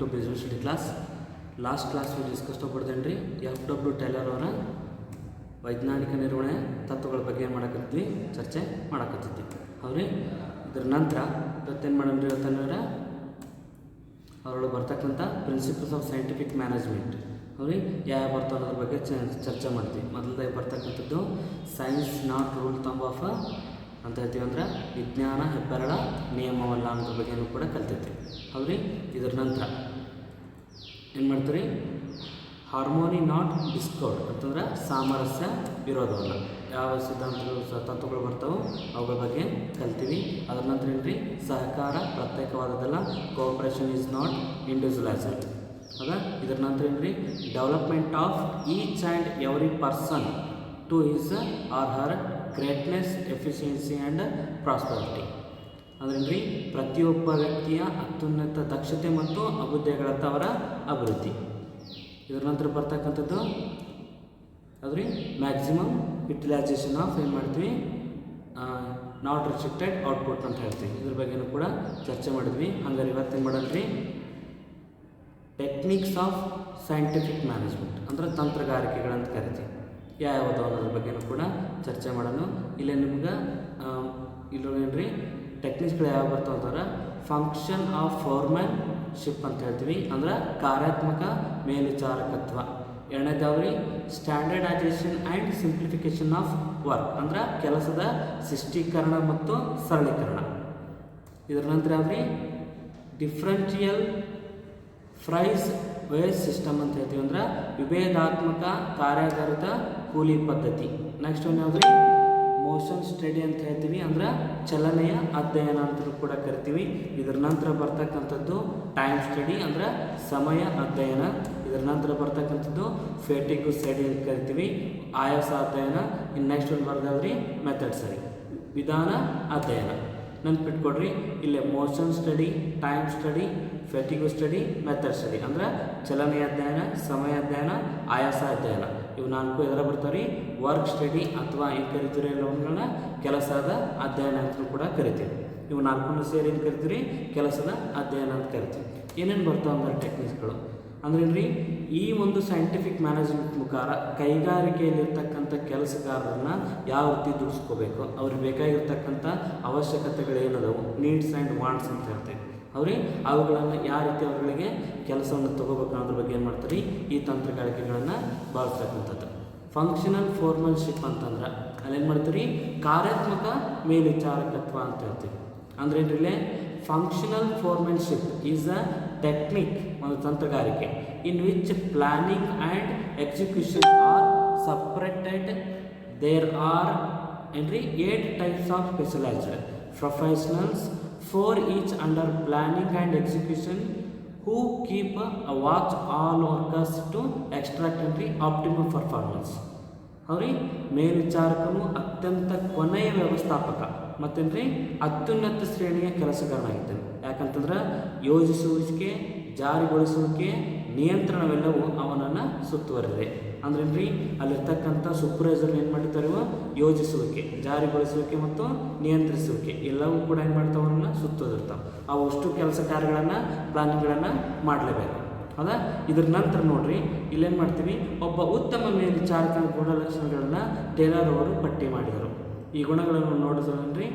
To study class last class discuss ತೊಗೊಡ್ದೇನೆ ರೀ. F W Taylor ಅವರ ವೈಜ್ಞಾನಿಕ ನಿರ್ವಹಣೆ, ತತ್ವಗಳ ಬಗ್ಗೆ ಏನು ಮಾಡಕತ್ತಿದ್ವಿ? ಚರ್ಚೆ ಮಾಡಕತ್ತಿದ್ವಿ. ಹೌದ್ರಿ ಇದ್ರ ನಂತರ ಇವತ್ತೇನು ಮಾಡಮ್ರಿ ಇವತ್ತಂದ್ರೆ ಅವರೊಳಗೆ ಬರ್ತಕ್ಕಂಥ ಪ್ರಿನ್ಸಿಪಲ್ಸ್ ಆಫ್ ಸೈಂಟಿಫಿಕ್ ಮ್ಯಾನೇಜ್ಮೆಂಟ್ ಹೌದ್ರಿ ಯಾವ ಬರ್ತಾವ ಅದ್ರ ಬಗ್ಗೆ ಚರ್ಚೆ ಮಾಡ್ತೀವಿ. ಮೊದಲದಾಗಿ ಬರ್ತಕ್ಕಂಥದ್ದು science not rule thumb of ಅಂತ ಹೇಳ್ತೀವಿ ಅಂದ್ರೆ ವಿಜ್ಞಾನ ಹೆಬ್ಬೆರಳ ನಿಯಮವಲ್ಲ ಅನ್ನೋದ್ರ ಬಗ್ಗೆನೂ ಕೂಡ ಕಲ್ತಿರ್ತೀವಿ ಹೌದ್ರಿ ಇದ್ರ ನಂತರ ಏನು ಮಾಡ್ತೀರಿ? ಹಾರ್ಮೋನಿ ನಾಟ್ ಡಿಸ್ಕೌಡ್ ಅಂತಂದ್ರೆ ಸಾಮರಸ್ಯ ಇರೋದಲ್ಲ ಯಾವ ಸಿದ್ಧಾಂತಗಳು ತತ್ವಗಳು ಬರ್ತಾವೋ ಅವುಗಳ ಬಗ್ಗೆ ಕಲ್ತೀವಿ. ಅದ್ರ ನಂತರ ಏನ್ರಿ? ಸಹಕಾರ, ಪ್ರತ್ಯೇಕವಾದದ್ದಲ್ಲ. ಕೋಆಪ್ರೇಷನ್ ಈಸ್ ನಾಟ್ ಇಂಡಿವಿಜುವಲೈಸಡ್ ಅದ ಇದ್ರ ನಂತರ ಏನ್ರಿ? Development of each and every person to his or her greatness efficiency and prosperity ಅಂದ್ರೇನ್ರಿ ಪ್ರತಿಯೊಬ್ಬ ವ್ಯಕ್ತಿಯ ಅತ್ಯುನ್ನತ ದಕ್ಷತೆ ಮತ್ತು ಅಭ್ಯುದಯಗಳತ್ತ ಅವರ ಅಭಿವೃದ್ಧಿ. ಇದರ ನಂತರ ಬರ್ತಕ್ಕಂಥದ್ದು, ಅದ್ರಿ ಮ್ಯಾಕ್ಸಿಮಮ್ ಯುಟಿಲೈಸೇಷನ್ ಆಫ್ ಏನು ಮಾಡ್ತೀವಿ? ನಾಟ್ ರೆಸ್ಟ್ರಿಕ್ಟೆಡ್ ಔಟ್ಪುಟ್ ಅಂತ ಹೇಳ್ತೀವಿ. ಇದ್ರ ಬಗ್ಗೆನೂ ಕೂಡ ಚರ್ಚೆ ಮಾಡಿದ್ವಿ. ಹಂಗಾರೆ ಇವತ್ತೇನು ಮಾಡಲ್ರಿ? ಟೆಕ್ನಿಕ್ಸ್ ಆಫ್ ಸೈಂಟಿಫಿಕ್ ಮ್ಯಾನೇಜ್ಮೆಂಟ್ ಅಂದರೆ ತಂತ್ರಗಾರಿಕೆಗಳಂತ ಕರಿತೀವಿ. ಯಾವ್ಯಾವುದು ಅನ್ನೋದ್ರ ಬಗ್ಗೆನೂ ಕೂಡ ಚರ್ಚೆ ಮಾಡೋಣ. ಇಲ್ಲೇ ನಿಮ್ಗೆ ಇಲ್ಲೊಳಗೇನ್ರಿ ಟೆಕ್ನಿಕ್ಸ್ಗಳು ಯಾವ ಬರ್ತಾವ ಅಂತಂದ್ರೆ ಫಂಕ್ಷನ್ ಆಫ್ ಫೋರ್ಮನ್ ಶಿಪ್ ಅಂತ ಹೇಳ್ತೀವಿ. ಅಂದ್ರೆ ಕಾರ್ಯಾತ್ಮಕ ಮೇಲ್ವಿಚಾರಕತ್ವ. ಎರಡನೇದಾವ್ರಿ standardisation and simplification of work ಅಂದ್ರೆ ಕೆಲಸದ ಶಿಷ್ಟೀಕರಣ ಮತ್ತು ಸರಳೀಕರಣ. ಇದರ ನಂತರ ಯಾವ್ರಿ ಡಿಫ್ರೆನ್ಷಿಯಲ್ ಫ್ರೈಸ್ ವೇಸ್ ಸಿಸ್ಟಮ್ ಅಂತ ಹೇಳ್ತೀವಿ. ಅಂದ್ರೆ ವಿಭೇದಾತ್ಮಕ ಕಾರ್ಯಾಧಾರಿತ ಕೂಲಿ ಪದ್ಧತಿ. ನೆಕ್ಸ್ಟ್ ಒಂದು ಯಾವ್ದ್ರಿ? ಮೋಷನ್ ಸ್ಟಡಿ ಅಂತ ಹೇಳ್ತೀವಿ. ಅಂದ್ರೆ ಚಲನೆಯ ಅಧ್ಯಯನ ಅಂತ ಕೂಡ ಕರಿತೀವಿ. ಇದರ ನಂತರ ಬರ್ತಕ್ಕಂಥದ್ದು ಟೈಮ್ ಸ್ಟಡಿ ಅಂದ್ರೆ ಸಮಯ ಅಧ್ಯಯನ. ಇದರ ನಂತರ ಬರ್ತಕ್ಕಂಥದ್ದು ಫೇಟಿಗು ಸ್ಟಡಿ ಅಂತ ಕರಿತೀವಿ. ಆಯಾಸ ಅಧ್ಯಯನ. ಇನ್ನು ನೆಕ್ಸ್ಟ್ ಒಂದು ಬರ್ದಾವ್ರಿ ಮೆಥಡ್ ಸರಿ ವಿಧಾನ ಅಧ್ಯಯನ. ನೆನ್ಪಿಟ್ಕೊಡ್ರಿ ಇಲ್ಲಿ motion study time study fatigue study method study ಅಂದ್ರೆ ಚಲನೆಯ ಅಧ್ಯಯನ, ಸಮಯ ಅಧ್ಯಯನ, ಆಯಾಸ ಅಧ್ಯಯನ. ಇವು ನಾಲ್ಕು ಎದರ ರೀ. ವರ್ಕ್ ಸ್ಟಡಿ ಅಥವಾ ಏನು ಕರಿತೀರಿ ಎಲ್ಲವನ್ನ ಕೆಲಸದ ಅಧ್ಯಯನ ಅಂತ ಕೂಡ ಕರಿತೀವಿ. ಇವು ನಾಲ್ಕನ್ನು ಸೇರಿ ಏನು ಕರಿತೀರಿ ಕೆಲಸದ ಅಧ್ಯಯನ ಅಂತ ಕರಿತೀವಿ. ಏನೇನು ಬರ್ತಾವೆ ಅಂದ್ರೆ ಟೆಕ್ನಿಕ್ಸ್ಗಳು ಅಂದ್ರೇನ್ರಿ ಈ ಒಂದು ಸೈಂಟಿಫಿಕ್ ಮ್ಯಾನೇಜ್ಮೆಂಟ್ ಮುಖಾರ ಕೈಗಾರಿಕೆಯಲ್ಲಿರ್ತಕ್ಕಂಥ ಕೆಲಸಗಾರರನ್ನ ಯಾವ ರೀತಿ ದುಡಿಸ್ಕೋಬೇಕು? ಅವ್ರಿಗೆ ಬೇಕಾಗಿರ್ತಕ್ಕಂಥ ಅವಶ್ಯಕತೆಗಳೇನದವು? ನೀಡ್ಸ್ ಆ್ಯಂಡ್ ವಾಂಟ್ಸ್ ಅಂತ ಹೇಳ್ತೇವೆ. ಅವ್ರಿಗೆ ಅವುಗಳನ್ನು ಯಾವ ರೀತಿ ಅವುಗಳಿಗೆ ಕೆಲಸವನ್ನು ತಗೋಬೇಕು ಅನ್ನೋದ್ರ ಬಗ್ಗೆ ಏನು ಮಾಡ್ತಾರೆ? ಈ ತಂತ್ರಗಾರಿಕೆಗಳನ್ನು ಬಳಸ್ತಕ್ಕಂಥದ್ದು ಫಂಕ್ಷನಲ್ ಫೋರ್ಮನ್ಶಿಪ್ ಅಂತಂದ್ರೆ, ಅಲ್ಲೇನು ಮಾಡ್ತೀರಿ? ಕಾರ್ಯಾತ್ಮಕ ಮೇಲ್ವಿಚಾರಕತ್ವ ಅಂತ ಹೇಳ್ತೀವಿ. ಅಂದ್ರೆ ಏನ್ರಿಲ್ಲೇ functional foremanship is a technique ಒಂದು ತಂತ್ರಗಾರಿಕೆ. In which planning and execution are separated there are ಏನ್ರಿ? Eight types of specialised professionals four each under planning and execution who keep a watch all workers to extract optimum performance ಅವ್ರಿ ಮೇಲ್ವಿಚಾರಕನು ಅತ್ಯಂತ ಕೊನೆಯ ವ್ಯವಸ್ಥಾಪಕ, ಮತ್ತೇನ್ರಿ? ಅತ್ಯುನ್ನತ ಶ್ರೇಣಿಯ ಕೆಲಸಗಾರನಾಗಿದ್ದಾನೆ ಯಾಕಂತಂದ್ರೆ ಯೋಜಿಸುವಿಕೆ, ಜಾರಿಗೊಳಿಸುವಿಕೆ, ನಿಯಂತ್ರಣವೆಲ್ಲವೂ ಅವನನ್ನು ಸುತ್ತುವರಿದೆ ಅಂದ್ರೇನ್ರಿ? ಅಲ್ಲಿರ್ತಕ್ಕಂಥ ಸೂಪರ್ವೈಸರ್ ಏನು ಮಾಡಿರ್ತಾರೆ ಇವ? ಯೋಜಿಸುವಿಕೆ, ಜಾರಿಗೊಳಿಸುವಿಕೆ ಮತ್ತು ನಿಯಂತ್ರಿಸುವಿಕೆ. ಎಲ್ಲವೂ ಕೂಡ ಏನು ಮಾಡ್ತಾವನ್ನ ಸುತ್ತೋದಿರ್ತಾವೆ. ಅಷ್ಟು ಕೆಲಸ ಕಾರ್ಯಗಳನ್ನು, ಪ್ಲಾನಿಂಗ್ಗಳನ್ನು ಮಾಡಲೇಬೇಕು. ಅದ ಇದ್ರ ನಂತರ ನೋಡ್ರಿ, ಇಲ್ಲೇನು ಮಾಡ್ತೀವಿ? ಒಬ್ಬ ಉತ್ತಮ ಮೇಲ್ವಿಚಾರಕನ ಗುಣಲಕ್ಷಣಗಳನ್ನು ಟೇಲರ್ ಅವರು ಪಟ್ಟಿ ಮಾಡಿದರು. ಈ ಗುಣಗಳನ್ನು ನೋಡಿದ್ರಿ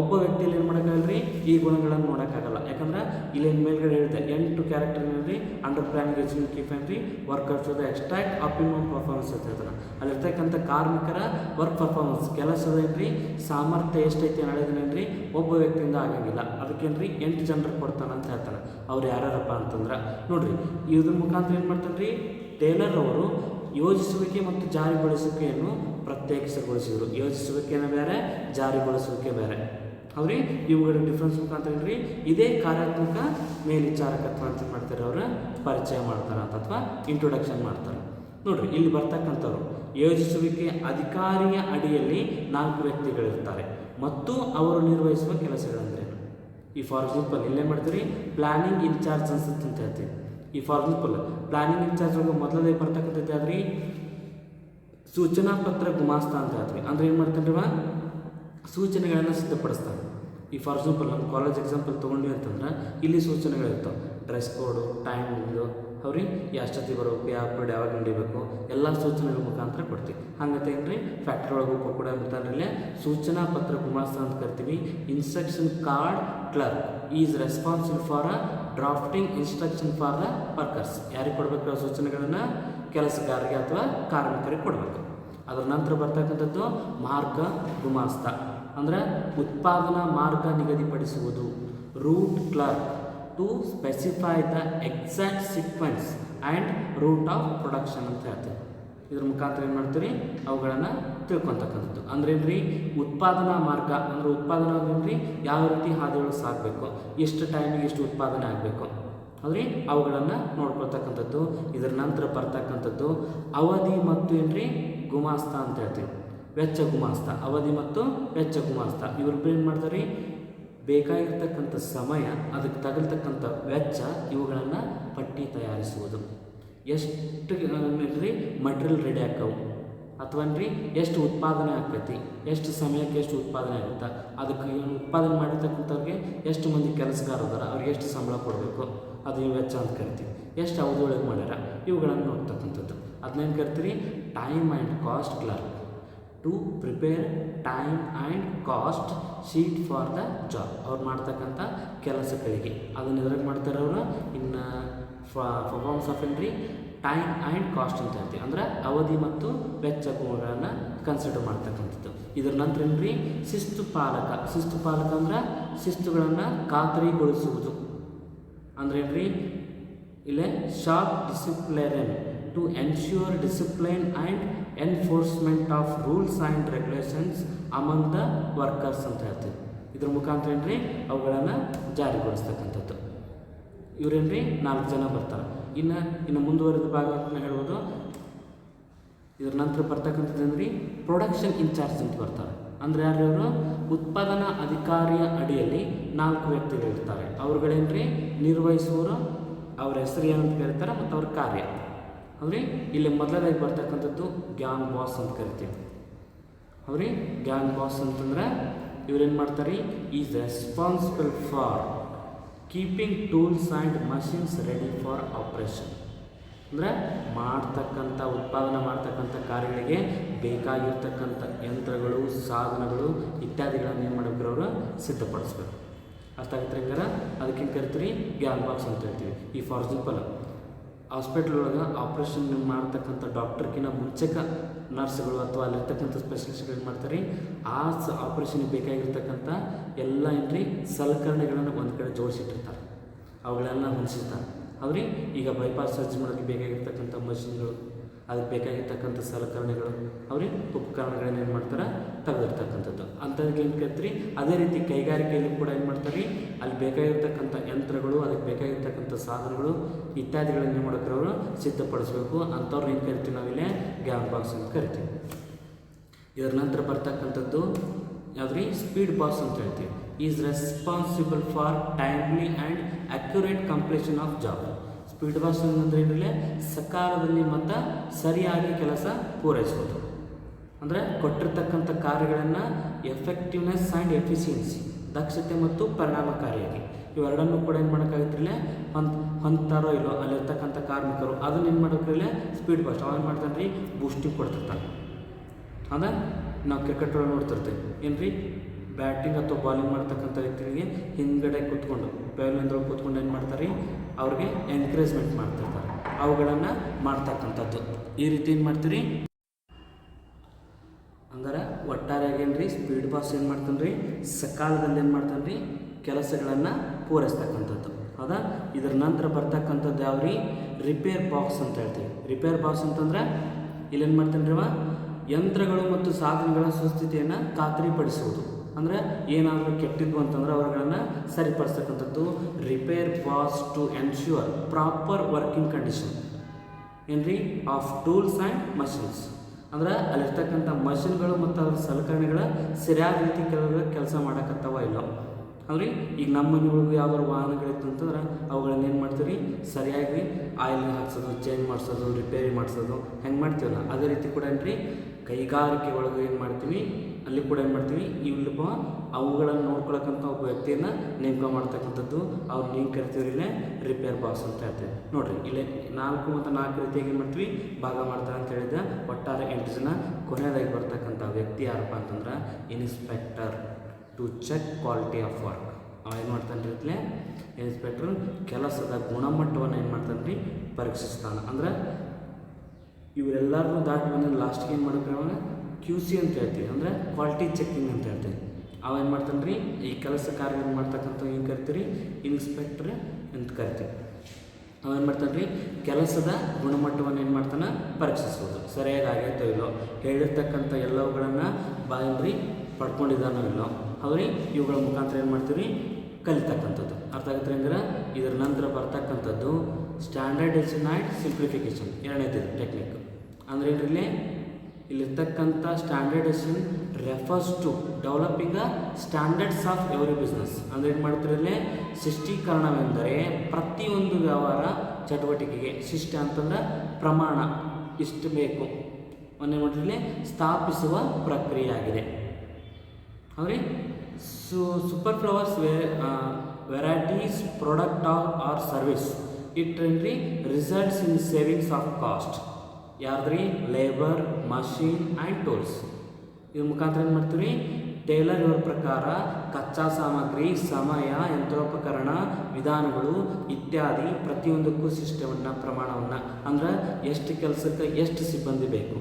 ಒಬ್ಬ ವ್ಯಕ್ತಿಯಲ್ಲಿ ಏನು ಮಾಡೋಕ್ಕಾಗಲ್ರಿ? ಈ ಗುಣಗಳನ್ನು ನೋಡೋಕ್ಕಾಗಲ್ಲ. ಯಾಕಂದ್ರೆ ಇಲ್ಲಿ ಮೇಲ್ಗಡೆ ಹೇಳಿದೆ, ಎಂಟು ಕ್ಯಾರೆಕ್ಟರ್ ಏನ್ರಿ ಅಂಡರ್ ಕೀಪ್ ಏನ್ರಿ workers the extract optimum performance ಅಂತ ಹೇಳ್ತಾರೆ. ಅಲ್ಲಿರ್ತಕ್ಕಂಥ ಕಾರ್ಮಿಕರ ವರ್ಕ್ ಪರ್ಫಾರ್ಮೆನ್ಸ್ ಕೆಲಸದ ಏನ್ರಿ, ಸಾಮರ್ಥ್ಯ ಎಷ್ಟೈತಿ ಅನ್ನೋದೇನೇನ್ರಿ ಒಬ್ಬ ವ್ಯಕ್ತಿಯಿಂದ ಆಗಂಗಿಲ್ಲ. ಅದಕ್ಕೇನ್ರಿ, ಎಂಟು ಜನರು ಕೊಡ್ತಾನೆ ಅಂತ ಹೇಳ್ತಾನೆ ಅವ್ರು ಯಾರ್ಯಾರಪ್ಪ ಅಂತಂದ್ರೆ, ನೋಡ್ರಿ, ಇದ್ರ ಮುಖಾಂತರ ಏನು ಮಾಡ್ತಾನೆ ರೀ ಟೇಲರ್ ಅವರು ಯೋಜಿಸುವಿಕೆ ಮತ್ತು ಜಾರಿಗೊಳಿಸುವಿಕೆಯನ್ನು ಪ್ರತ್ಯೇಕಿಸಗೊಳಿಸಿದರು ಯೋಜಿಸುವಿಕೆನ ಬೇರೆ, ಜಾರಿಗೊಳಿಸುವಿಕೆ ಬೇರೆ. ಅವ್ರಿ ಇವುಗಳ ಡಿಫ್ರೆನ್ಸ್ ಮುಖಾಂತರ ಏನ್ರಿ ಇದೇ ಕಾರ್ಯಾತ್ಮಕ ಮೇಲ್ವಿಚಾರಕತ್ವ ಅಂತ ಮಾಡ್ತಾರೆ ಅವರು, ಪರಿಚಯ ಮಾಡ್ತಾರೆ ಅಂತ ಅಥವಾ ಇಂಟ್ರೊಡಕ್ಷನ್ ಮಾಡ್ತಾರೆ. ನೋಡ್ರಿ, ಇಲ್ಲಿ ಬರ್ತಕ್ಕಂಥವ್ರು ಯೋಜಿಸುವಿಕೆ ಅಧಿಕಾರಿಯ ಅಡಿಯಲ್ಲಿ ನಾಲ್ಕು ವ್ಯಕ್ತಿಗಳಿರ್ತಾರೆ. ಮತ್ತು ಅವರು ನಿರ್ವಹಿಸುವ ಕೆಲಸಗಳಂದ್ರೆ ಈ ಫಾರ್ ಎಕ್ಸಾಂಪಲ್ ಇಲ್ಲೇ ಮಾಡ್ತೀರಿ ಪ್ಲಾನಿಂಗ್ ಇನ್ಚಾರ್ಜ್ ಅನ್ಸುತ್ತೆ ಅಂತ ಹೇಳ್ತೀವಿ. ಈ ಫಾರ್ ಎಕ್ಸಾಂಪಲ್ ಪ್ಲಾನಿಂಗ್ ಇನ್ಚಾರ್ಜ್ ಮೊದಲನೇ ಬರ್ತಕ್ಕಂಥದ್ದು ಯಾವ್ದ್ರಿ? ಸೂಚನಾ ಪತ್ರ ಗುಮಾಸ್ತ ಅಂತ ಹೇಳ್ತೀವಿ. ಅಂದ್ರೆ ಏನು ಮಾಡ್ತಾನೆ ಸೂಚನೆಗಳನ್ನು ಸಿದ್ಧಪಡಿಸ್ತಾನೆ ಈ ಫಾರ್ ಎಕ್ಸಾಂಪಲ್ ನಮ್ಮ ಕಾಲೇಜ್ ಎಕ್ಸಾಂಪಲ್ ತೊಗೊಂಡ್ವಿ ಅಂತಂದ್ರೆ, ಇಲ್ಲಿ ಸೂಚನೆಗಳಿರ್ತಾವೆ. ಡ್ರೆಸ್ ಕೋಡು ಟೈಮ್ ಅವ್ರಿಗೆ ಎಷ್ಟೊತ್ತಿಗೆ ಬರಬೇಕು, ಯಾವ ಪೀರಿಯಡ್ ಯಾವಾಗ ನಡಿಬೇಕು, ಎಲ್ಲ ಸೂಚನೆಗಳ ಮುಖಾಂತರ ಕೊಡ್ತೀವಿ. ಹಂಗತೆ ಏನ್ರಿ ಫ್ಯಾಕ್ಟ್ರಿ ಒಳಗೆ ಕೂಡ ಅಂತಂದ್ರೆ ಸೂಚನಾ ಪತ್ರ ಗುಮಾಸ್ತ ಅಂತ ಕರಿತೀವಿ. Instruction card clerk is responsible for a drafting instruction for the workers ಯಾರಿಗೆ ಕೊಡಬೇಕು ಸೂಚನೆಗಳನ್ನು? ಕೆಲಸಗಾರರಿಗೆ ಅಥವಾ ಕಾರ್ಮಿಕರಿಗೆ ಕೊಡಬೇಕು. ಅದರ ನಂತರ ಬರ್ತಕ್ಕಂಥದ್ದು ಮಾರ್ಗ ಗುಮಾಸ್ತ. ಅಂದರೆ ಉತ್ಪಾದನಾ ಮಾರ್ಗ ನಿಗದಿಪಡಿಸುವುದು. Route clerk to specify the exact sequence and route of production ಅಂತ ಹೇಳ್ತೀವಿ. ಇದ್ರ ಮುಖಾಂತರ ಏನು ಮಾಡ್ತೀರಿ? ಅವುಗಳನ್ನು ತಿಳ್ಕೊತಕ್ಕಂಥದ್ದು ಅಂದ್ರೆ ರೀ ಉತ್ಪಾದನಾ ಮಾರ್ಗ. ಅಂದ್ರೆ ಉತ್ಪಾದನಾ ಏನ್ರಿ? ಯಾವ ರೀತಿ ಹಾದಿಗಳು ಸಾಕಬೇಕು? ಎಷ್ಟು ಟೈಮಿಗೆ ಎಷ್ಟು ಉತ್ಪಾದನೆ ಆಗಬೇಕು? ಅಂದ್ರೆ ಅವುಗಳನ್ನು ನೋಡ್ಕೊಳ್ತಕ್ಕಂಥದ್ದು, ಇದರ ನಂತರ ಬರ್ತಕ್ಕಂಥದ್ದು, ಅವಧಿ ಮತ್ತು ಏನ್ರಿ? ಗುಮಾಸ್ತ ಅಂತ ಹೇಳ್ತೀವಿ. ವೆಚ್ಚ ಗುಮಾಸ್ತ, ಅವಧಿ ಮತ್ತು ವೆಚ್ಚ ಗುಮಾಸ್ತ. ಇವ್ರು ಏನು ಮಾಡ್ತಾರೆ ಬೇಕಾಗಿರ್ತಕ್ಕಂಥ ಸಮಯ, ಅದಕ್ಕೆ ತಗಲ್ತಕ್ಕಂಥ ವೆಚ್ಚ ಇವುಗಳನ್ನು ಪಟ್ಟಿ ತಯಾರಿಸುವುದು. ಎಷ್ಟು ರೀ ಮಟ್ರಿಯಲ್ ರೆಡಿ ಆಕ್ಕವು ಅಥವಾ ಏನ್ರಿ? ಎಷ್ಟು ಉತ್ಪಾದನೆ ಆಗ್ತೈತಿ ಎಷ್ಟು ಸಮಯಕ್ಕೆ ಎಷ್ಟು ಉತ್ಪಾದನೆ ಆಗುತ್ತೆ. ಅದಕ್ಕೆ ಉತ್ಪಾದನೆ ಮಾಡಿರ್ತಕ್ಕಂಥವ್ರಿಗೆ ಎಷ್ಟು ಮಂದಿ ಕೆಲಸಗಾರ ಅದಾರ, ಅವ್ರಿಗೆ ಎಷ್ಟು ಸಂಬಳ ಕೊಡಬೇಕು. ಅದು ಈ ವೆಚ್ಚ ಅಂತ ಕರಿತೀವಿ. ಎಷ್ಟು ಅವಧಿಯೊಳಗೆ ಮಾಡ್ಯಾರ? ಇವುಗಳನ್ನು ನೋಡ್ತಕ್ಕಂಥದ್ದು. ಅದನ್ನೇನು ಕರಿತೀರಿ? Time and cost clerk to prepare time and cost sheet for the job ಅವ್ರು ಮಾಡ್ತಕ್ಕಂಥ ಕೆಲಸಗಳಿಗೆ. ಅದನ್ನು ಎದ್ರಾಗ ಮಾಡ್ತಾರೆ ಅವರು? ಇನ್ನು performance of entry time and cost ಅಂತ ಹೇಳ್ತೀವಿ. ಅಂದ್ರೆ ಅವಧಿ ಮತ್ತು ವೆಚ್ಚ ಗುಣಗಳನ್ನು ಕನ್ಸಿಡರ್ ಮಾಡ್ತಕ್ಕಂಥದ್ದು. ಇದರ ನಂತರ ಏನ್ರಿ? ಶಿಸ್ತು ಪಾಲಕ. ಶಿಸ್ತು ಪಾಲಕ ಅಂದ್ರೆ ಶಿಸ್ತುಗಳನ್ನು ಖಾತರಿಗೊಳಿಸುವುದು. ಅಂದ್ರೆ ಏನ್ರಿ? ಇಲ್ಲೇ sharp discipline to ensure discipline and enforcement of rules and regulations among the workers ಅಂತ ಹೇಳ್ತೀವಿ. ಇದ್ರ ಮುಖಾಂತರ ಏನ್ರಿ? ಅವುಗಳನ್ನು ಜಾರಿಗೊಳಿಸ್ತಕ್ಕಂಥದ್ದು. ಇವರೇನ್ರಿ? ನಾಲ್ಕು ಜನ ಬರ್ತಾರೆ. ಇನ್ನು ಇನ್ನು ಮುಂದುವರೆದ ಭಾಗ ಅಂತ ಹೇಳ್ಬೋದು. ಇದ್ರ ನಂತರ ಬರ್ತಕ್ಕಂಥದ್ದು ಏನ್ರಿ? ಪ್ರೊಡಕ್ಷನ್ ಇನ್ಚಾರ್ಜ್ ಅಂತ ಬರ್ತಾರೆ. ಅಂದರೆ ಯಾರು ಇವರು ಉತ್ಪಾದನಾ ಅಧಿಕಾರಿಯ ಅಡಿಯಲ್ಲಿ ನಾಲ್ಕು ವ್ಯಕ್ತಿಗಳು ವ್ಯಕ್ತಿಗಳಿರ್ತಾರೆ ಅವ್ರುಗಳೇನ್ರಿ? ನಿರ್ವಹಿಸುವವರು ಅವ್ರ ಹೆಸರು ಏನಂತ ಕರೀತಾರೆ ಮತ್ತು ಅವ್ರ ಕಾರ್ಯ. ಅವ್ರಿ ಇಲ್ಲಿ ಮೊದಲನೇದಾಗಿ ಬರ್ತಕ್ಕಂಥದ್ದು ಗ್ಯಾಂಗ್ ಬಾಸ್ ಅಂತ ಕರಿತೀವಿ. ಅವ್ರಿ ಗ್ಯಾಂಗ್ ಬಾಸ್ ಅಂತಂದ್ರೆ ಇವ್ರೇನು ಮಾಡ್ತಾರೆ is responsible for keeping tools and machines ready for operation. ಅಂದರೆ ಮಾಡ್ತಕ್ಕಂಥ, ಉತ್ಪಾದನೆ ಮಾಡ್ತಕ್ಕಂಥ ಕಾರ್ಯಗಳಿಗೆ ಬೇಕಾಗಿರ್ತಕ್ಕಂಥ ಯಂತ್ರಗಳು, ಸಾಧನಗಳು ಇತ್ಯಾದಿಗಳನ್ನು ಏನು ಮಾಡಬೇಕು ಅವರು? ಸಿದ್ಧಪಡಿಸ್ಬೇಕು. ಅರ್ಥ ಆಗತ್ತೆ ಹಂಗಾರ? ಅದಕ್ಕೆ ಕರಿತೀವಿ ಗ್ಯಾನ್ ಬಾಕ್ಸ್ ಅಂತ ಹೇಳ್ತೀವಿ. ಈ ಫಾರ್ ಎಕ್ಸಾಂಪಲ್ ಹಾಸ್ಪಿಟ್ಲ್ ಒಳಗೆ ಆಪ್ರೇಷನ್ ಮಾಡ್ತಕ್ಕಂಥ ಡಾಕ್ಟರ್ಕಿನ ಮುಂಚೆಕ ನರ್ಸ್ಗಳು ಅಥವಾ ಅಲ್ಲಿರ್ತಕ್ಕಂಥ ಸ್ಪೆಷಲಿಸ್ಟ್ಗಳು ಏನು ಮಾಡ್ತಾರೆ? ಆ ಸ ಆಪ್ರೇಷನ್ಗೆ ಬೇಕಾಗಿರ್ತಕ್ಕಂಥ ಎಲ್ಲ ಏನ್ರಿ? ಸಲಕರಣೆಗಳನ್ನು ಒಂದು ಕಡೆ ಜೋಡಿಸಿಟ್ಟಿರ್ತಾರೆ. ಅವುಗಳೆಲ್ಲ ಹೊಂದಿಸಿರ್ತಾರೆ. ಅವ್ರಿ ಈಗ ಬೈಪಾಸ್ ಸರ್ಜರಿ ಮಾಡೋಕ್ಕೆ ಬೇಕಾಗಿರ್ತಕ್ಕಂಥ ಮಷಿನ್ಗಳು ಅದಕ್ಕೆ ಬೇಕಾಗಿರ್ತಕ್ಕಂಥ ಸಲಕರಣೆಗಳು ಅವ್ರಿಗೆ ಉಪಕರಣಗಳನ್ನ ಏನು ಮಾಡ್ತಾರೆ? ತೆಗೆದಿರ್ತಕ್ಕಂಥದ್ದು. ಅಂಥದ್ದು ಏನು ಕತ್ರಿ ಅದೇ ರೀತಿ ಕೈಗಾರಿಕೆಯಲ್ಲಿ ಕೂಡ ಏನು ಮಾಡ್ತಾರೆ ಅಲ್ಲಿ ಬೇಕಾಗಿರ್ತಕ್ಕಂಥ ಯಂತ್ರಗಳು, ಅದಕ್ಕೆ ಬೇಕಾಗಿರ್ತಕ್ಕಂಥ ಸಾಧನಗಳು ಇತ್ಯಾದಿಗಳನ್ನು ಏನು ಮಾಡೋಕೆ ಅವರು? ಸಿದ್ಧಪಡಿಸಬೇಕು. ಅಂಥವ್ರನ್ನ ಏನು ಕರಿತೀವಿ ನಾವಿಲ್ಲೇ? ಗ್ಯಾನ್ ಬಾಕ್ಸ್ ಅಂತ ಕರಿತೀವಿ. ಇದರ ನಂತರ ಬರ್ತಕ್ಕಂಥದ್ದು ಯಾವ್ದ್ರಿ? ಸ್ಪೀಡ್ ಬಾಕ್ಸ್ ಅಂತ ಹೇಳ್ತೀವಿ. Is responsible for timely and accurate completion of job. Speed boss ಅಂದರೆ ಏನಿಲ್ಲ ಸಕಾಲದಲ್ಲಿ ಮತ್ತು ಸರಿಯಾಗಿ ಕೆಲಸ ಪೂರೈಸೋದು ಅಂದರೆ ಕೊಟ್ಟಿರ್ತಕ್ಕಂಥ ಕಾರ್ಯಗಳನ್ನು ಎಫೆಕ್ಟಿವ್ನೆಸ್ ಆ್ಯಂಡ್ ಎಫಿಷಿಯನ್ಸಿ ದಕ್ಷತೆ ಮತ್ತು ಪರಿಣಾಮಕಾರಿಯಾಗಿ. ಇವೆರಡನ್ನೂ ಕೂಡ ಏನು ಮಾಡೋಕ್ಕಾಗತ್ತಿರಲಿಲ್ಲ ಹೊಂದ್ ಹೊಂದ್ತಾರೋ ಇಲ್ಲೋ ಅಲ್ಲಿರ್ತಕ್ಕಂಥ ಕಾರ್ಮಿಕರು ಅದನ್ನ ಏನು ಮಾಡೋಕ್ಕಿರಲಿಲ್ಲ ಸ್ಪೀಡ್ ಬಾಸ್ಟ್ ಅವ ಏನು ಮಾಡ್ತಾನೆ ರೀ ಬೂಸ್ಟಿಂಗ್ ಕೊಡ್ತಿರ್ತಾನೆ. ಅದ ನಾವು ಕ್ರಿಕೆಟ್ ನೋಡ್ತಿರ್ತೀವಿ. ಏನು ರೀ ಬ್ಯಾಟಿಂಗ್ ಅಥವಾ ಬಾಲಿಂಗ್ ಮಾಡ್ತಕ್ಕಂಥ ವ್ಯಕ್ತಿಗಳಿಗೆ ಹಿಂದ್ಗಡೆ ಕೂತ್ಕೊಂಡು ಪೇಲ್ನಿಂದೊಳಗೆ ಕೂತ್ಕೊಂಡು ಏನು ಮಾಡ್ತಾರೆ? ಅವ್ರಿಗೆ ಎನ್ಕರೇಜ್ಮೆಂಟ್ ಮಾಡ್ತಿರ್ತಾರೆ. ಅವುಗಳನ್ನು ಮಾಡ್ತಕ್ಕಂಥದ್ದು. ಈ ರೀತಿ ಏನು ಮಾಡ್ತೀರಿ? ಹಂಗಾರೆ ಒಟ್ಟಾರೆಯಾಗಿ ಏನು ರೀ ಸ್ಪೀಡ್ ಬಾಸ್ ಏನು ಮಾಡ್ತಾನೆ ರೀ ಸಕಾಲದಲ್ಲಿ ಏನು ಮಾಡ್ತಾನೆ ರೀ ಕೆಲಸಗಳನ್ನು ಪೂರೈಸ್ತಕ್ಕಂಥದ್ದು. ಹೌದಾ? ಇದರ ನಂತರ ಬರ್ತಕ್ಕಂಥದ್ದು ಯಾವ ರೀ ರಿಪೇರ್ ಬಾಕ್ಸ್ ಅಂತ ಹೇಳ್ತೀವಿ. ರಿಪೇರ್ ಬಾಕ್ಸ್ ಅಂತಂದ್ರೆ ಇಲ್ಲೇನು ಮಾಡ್ತಾನೆ ರೀ ಯಂತ್ರಗಳು ಮತ್ತು ಸಾಧನಗಳ ಸುಸ್ಥಿತಿಯನ್ನು ಖಾತ್ರಿಪಡಿಸುವುದು. ಅಂದರೆ ಏನಾದರೂ ಕೆಟ್ಟಿದ್ವು ಅಂತಂದರೆ ಅವುಗಳನ್ನು ಸರಿಪಡಿಸ್ತಕ್ಕಂಥದ್ದು repair boss to ensure proper working condition ಏನ್ರಿ? ಆಫ್ ಟೂಲ್ಸ್ ಆ್ಯಂಡ್ ಮಷಿನ್ಸ್ ಅಂದ್ರೆ ಅಲ್ಲಿರ್ತಕ್ಕಂಥ ಮಷಿನ್ಗಳು ಮತ್ತು ಅದರ ಸಲಕರಣೆಗಳ ಸರಿಯಾದ ರೀತಿ ಕೆಲ ಕೆಲಸ ಮಾಡೋಕ್ಕತ್ತವ ಇಲ್ಲ. ಅಂದ್ರೆ ಈಗ ನಮ್ಮ ಮನೆಯೊಳಗೆ ಯಾವ್ದಾದ್ರು ವಾಹನಗಳಿತ್ತು ಅಂತಂದ್ರೆ ಅವುಗಳನ್ನ ಏನು ಮಾಡ್ತೀರಿ ಸರಿಯಾಗಿ ಆಯಿಲ್ ಹಾಕ್ಸೋದು ಚೇಂಜ್ ಮಾಡಿಸೋದು ರಿಪೇರಿ ಮಾಡಿಸೋದು ಹೆಂಗೆ ಮಾಡ್ತೀವಲ್ಲ? ಅದೇ ರೀತಿ ಕೂಡ ಏನ್ರಿ? ಕೈಗಾರಿಕೆ ಒಳಗೆ ಏನು ಮಾಡ್ತೀವಿ? ಅಲ್ಲಿ ಕೂಡ ಏನು ಮಾಡ್ತೀವಿ ಇಲ್ಲಪ್ಪ ಅವುಗಳನ್ನು ನೋಡ್ಕೊಳಕ್ಕಂಥ ಒಬ್ಬ ವ್ಯಕ್ತಿಯನ್ನು ನೇಮಕ ಮಾಡ್ತಕ್ಕಂಥದ್ದು. ಅವ್ರು ನೀವು ಕರಿತೀವಿ ಇಲ್ಲೇ ರಿಪೇರ್ ಬಾಕ್ಸ್ ಅಂತ ಹೇಳ್ತೇವೆ. ನೋಡ್ರಿ, ಇಲ್ಲೇ ನಾಲ್ಕು ಮತ್ತು ನಾಲ್ಕು ರೀತಿಯಾಗಿ ಏನು ಮಾಡ್ತೀವಿ, ಭಾಗ ಮಾಡ್ತಾರೆ ಅಂತ ಹೇಳಿದ ಒಟ್ಟಾರೆ ಎಂಟು ಜನ. ಕೊನೆಯದಾಗಿ ಬರ್ತಕ್ಕಂಥ ವ್ಯಕ್ತಿ ಯಾರಪ್ಪ ಅಂತಂದ್ರೆ inspector to check quality of work ಅವ ಏನು ಮಾಡ್ತಾನೆ ಇನ್ಸ್ಪೆಕ್ಟ್ರು ಕೆಲಸದ ಗುಣಮಟ್ಟವನ್ನು ಏನು ಮಾಡ್ತಾನೆ ರೀ ಪರೀಕ್ಷಿಸ್ತಾನೆ. ಅಂದ್ರೆ ಇವರೆಲ್ಲರನ್ನೂ ದಾಟಿ ಬಂದ ಲಾಸ್ಟ್ಗೆ ಏನು ಮಾಡ್ತಾರೆ ಅವಾಗ ಕ್ಯೂ ಸಿ ಅಂತ ಹೇಳ್ತೀವಿ. ಅಂದರೆ ಕ್ವಾಲಿಟಿ ಚೆಕಿಂಗ್ ಅಂತ ಹೇಳ್ತೀವಿ. ಅವ ಏನು ಮಾಡ್ತಾನೆ ರೀ ಈ ಕೆಲಸ ಕಾರ್ಯ ಮಾಡ್ತಕ್ಕಂಥ ಏನು ಕರಿತೀರಿ? ಇನ್ಸ್ಪೆಕ್ಟ್ರ್ ಅಂತ ಕರಿತೀವಿ. ಅವ ಏನು ಮಾಡ್ತಾನೆ ರೀ ಕೆಲಸದ ಗುಣಮಟ್ಟವನ್ನು ಏನು ಮಾಡ್ತಾನೆ? ಪರೀಕ್ಷಿಸೋದು ಸರಿಯಾಗಿ ಆಗೈತೋ ಇಲ್ಲೋ? ಹೇಳಿರ್ತಕ್ಕಂಥ ಎಲ್ಲವುಗಳನ್ನು ಬಾಯಲ್ಲಿ ಪಡ್ಕೊಂಡಿದ್ದಾನೋ ಇಲ್ಲೋ? ಅವ್ರಿ ಇವುಗಳ ಮುಖಾಂತರ ಏನು ಮಾಡ್ತೀವಿ ಕಲಿತಕ್ಕಂಥದ್ದು. ಅರ್ಥ ಆಗುತ್ತೆ ಅಂದ್ರೆ ಇದರ ನಂತರ ಬರ್ತಕ್ಕಂಥದ್ದು ಸ್ಟ್ಯಾಂಡರ್ಡೈಸೇಷನ್ ಆ್ಯಂಡ್ ಸಿಂಪ್ಲಿಫಿಕೇಶನ್ ಎರಡನೇದು ಟೆಕ್ನಿಕ್ ಅಂದರೆ ಏನ್ರಿ ಇಲ್ಲಿರ್ತಕ್ಕಂಥ standardisation refers to developing a standards of every business ಅಂದರೆ ಏನು ಮಾಡ್ತಿರಲ್ಲೇ ಶಿಷ್ಟೀಕರಣವೆಂದರೆ ಪ್ರತಿಯೊಂದು ವ್ಯವಹಾರ ಚಟುವಟಿಕೆಗೆ, ಶಿಷ್ಟ ಅಂತಂದ್ರೆ ಪ್ರಮಾಣ, ಇಷ್ಟು ಬೇಕು. ಒಂದೇ ಮಾಡಿರಲಿ ಸ್ಥಾಪಿಸುವ ಪ್ರಕ್ರಿಯೆ ಆಗಿದೆ. ಹೌದ್ರಿ? ಸು superfluous way varieties product of or service it ಏನ್ರಿ results in savings of cost ಯಾರ್ದ್ರಿ? Labour machine and tools ಇವ್ರ ಮುಖಾಂತರ ಏನು ಮಾಡ್ತೀವಿ ಟೇಲರ್ ಇವರ ಪ್ರಕಾರ ಕಚ್ಚಾ ಸಾಮಗ್ರಿ, ಸಮಯ, ಯಂತ್ರೋಪಕರಣ, ವಿಧಾನಗಳು ಇತ್ಯಾದಿ ಪ್ರತಿಯೊಂದಕ್ಕೂ ಸಿಸ್ಟಮನ್ನು ಪ್ರಮಾಣವನ್ನು. ಅಂದ್ರೆ ಎಷ್ಟು ಕೆಲಸಕ್ಕೆ ಎಷ್ಟು ಸಿಬ್ಬಂದಿ ಬೇಕು?